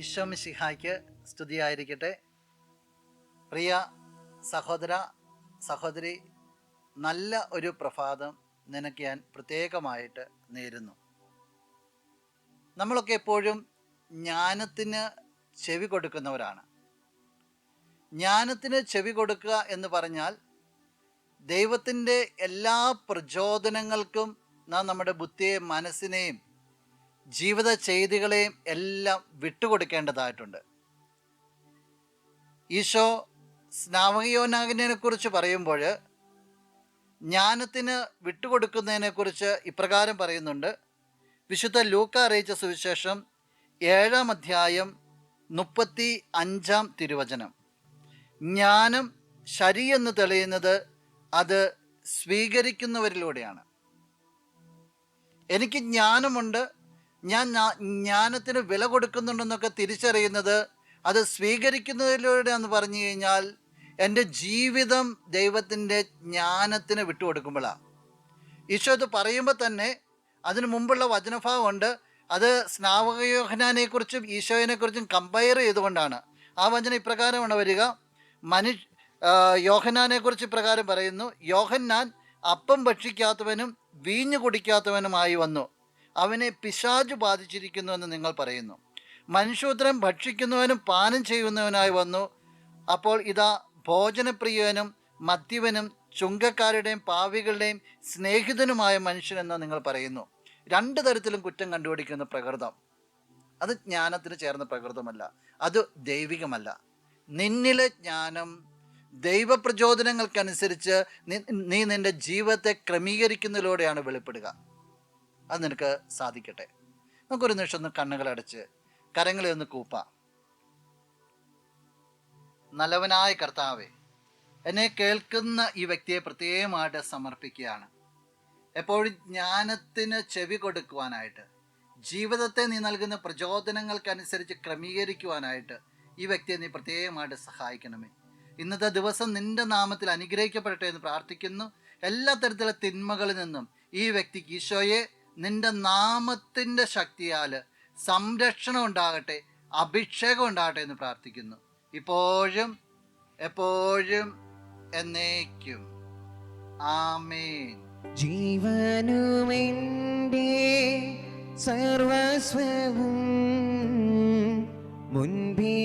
ഈശോ മിശിഹായ്ക്ക് സ്തുതിയായിരിക്കട്ടെ. പ്രിയ സഹോദര സഹോദരി നല്ല ഒരു പ്രഭാതം നിനക്ക് ഞാൻ പ്രത്യേകമായിട്ട് നേരുന്നു. നമ്മളൊക്കെ എപ്പോഴും ജ്ഞാനത്തിന് ചെവി കൊടുക്കുന്നവരാണ്. ജ്ഞാനത്തിന് ചെവി കൊടുക്കുക എന്ന് പറഞ്ഞാൽ ദൈവത്തിന്റെ എല്ലാ പ്രചോദനങ്ങൾക്കും നാം നമ്മുടെ ബുദ്ധിയെയും മനസ്സിനെയും ജീവിത ചെയ്തികളെയും എല്ലാം വിട്ടുകൊടുക്കേണ്ടതായിട്ടുണ്ട്. ഈശോ സ്നാവകയോനാഗിനെ കുറിച്ച് പറയുമ്പോൾ ജ്ഞാനത്തിന് വിട്ടുകൊടുക്കുന്നതിനെക്കുറിച്ച് ഇപ്രകാരം പറയുന്നുണ്ട്. വിശുദ്ധ ലൂക്ക അറിയിച്ച സുവിശേഷം ഏഴാം അധ്യായം മുപ്പത്തി അഞ്ചാം തിരുവചനം. ജ്ഞാനം ശരിയെന്ന് തെളിയുന്നത് അത് സ്വീകരിക്കുന്നവരിലൂടെയാണ്. എനിക്ക് ജ്ഞാനമുണ്ട് ഞാൻ ജ്ഞാ- ജ്ഞാനത്തിന് വില കൊടുക്കുന്നുണ്ടെന്നൊക്കെ തിരിച്ചറിയുന്നത് അത് സ്വീകരിക്കുന്നതിലൂടെയാണെന്ന് പറഞ്ഞു കഴിഞ്ഞാൽ എന്റെ ജീവിതം ദൈവത്തിന്റെ ജ്ഞാനത്തിന് വിട്ടുകൊടുക്കുമ്പോഴാണ് ഈശോ ഇത് പറയുമ്പോൾ തന്നെ അതിനു മുമ്പുള്ള വചനഭാവമുണ്ട് അത് സ്നാവകയോഹനാനെക്കുറിച്ചും ഈശോയെക്കുറിച്ചും കമ്പയർ ചെയ്തുകൊണ്ടാണ്. ആ വചനം ഇപ്രകാരമാണ് വരിക. മനു യോഹനാനെക്കുറിച്ച് ഇപ്രകാരം പറയുന്നു. യോഹന്നാൻ അപ്പം ഭക്ഷിക്കാത്തവനും വീഞ്ഞു കുടിക്കാത്തവനുമായി വന്നു. അവനെ പിശാജ് ബാധിച്ചിരിക്കുന്നു എന്ന് നിങ്ങൾ പറയുന്നു. മനുഷ്യോത്തരം ഭക്ഷിക്കുന്നവനും പാനം ചെയ്യുന്നവനായി വന്നു. അപ്പോൾ ഇതാ ഭോജനപ്രിയനും മദ്യവനും ചുങ്കക്കാരുടെയും പാവികളുടെയും സ്നേഹിതനുമായ മനുഷ്യനെന്ന് നിങ്ങൾ പറയുന്നു. രണ്ട് തരത്തിലും കുറ്റം കണ്ടുപിടിക്കുന്ന പ്രകൃതം. അത് ജ്ഞാനത്തിന് ചേർന്ന പ്രകൃതമല്ല. അത് ദൈവികമല്ല. നിന്നിലെ ജ്ഞാനം ദൈവപ്രചോദനങ്ങൾക്കനുസരിച്ച് നീ നിന്റെ ജീവിതത്തെ ക്രമീകരിക്കുന്നതിലൂടെയാണ് വെളിപ്പെടുക. അത് നിനക്ക് സാധിക്കട്ടെ. നമുക്കൊരു നിമിഷം ഒന്ന് കണ്ണുകളടച്ച് കരങ്ങളെ ഒന്ന് കൂപ്പാം. നല്ലവനായ കർത്താവെ എന്നെ കേൾക്കുന്ന ഈ വ്യക്തിയെ പ്രത്യേകമായിട്ട് സമർപ്പിക്കുകയാണ്. എപ്പോഴും ജ്ഞാനത്തിന് ചെവി കൊടുക്കുവാനായിട്ട് ജീവിതത്തെ നീ നൽകുന്ന പ്രചോദനങ്ങൾക്കനുസരിച്ച് ക്രമീകരിക്കുവാനായിട്ട് ഈ വ്യക്തിയെ നീ പ്രത്യേകമായിട്ട് സഹായിക്കണമേ. ഇന്നത്തെ ദിവസം നിന്റെ നാമത്തിൽ അനുഗ്രഹിക്കപ്പെടട്ടെ എന്ന് പ്രാർത്ഥിക്കുന്നു. എല്ലാ തരത്തിലുള്ള തിന്മകളിൽ നിന്നും ഈ വ്യക്തിക്ക് ഈശോയെ നിന്റെ നാമത്തിന്റെ ശക്തിയാൽ സംരക്ഷണം ഉണ്ടാകട്ടെ അഭിഷേകം ഉണ്ടാകട്ടെ എന്ന് പ്രാർത്ഥിക്കുന്നു. ഇപ്പോഴും എപ്പോഴും എന്നേക്കും. ആമേൻ. ജീവനുമേ സർവസ്വവും മുൻപിലഴച്ച്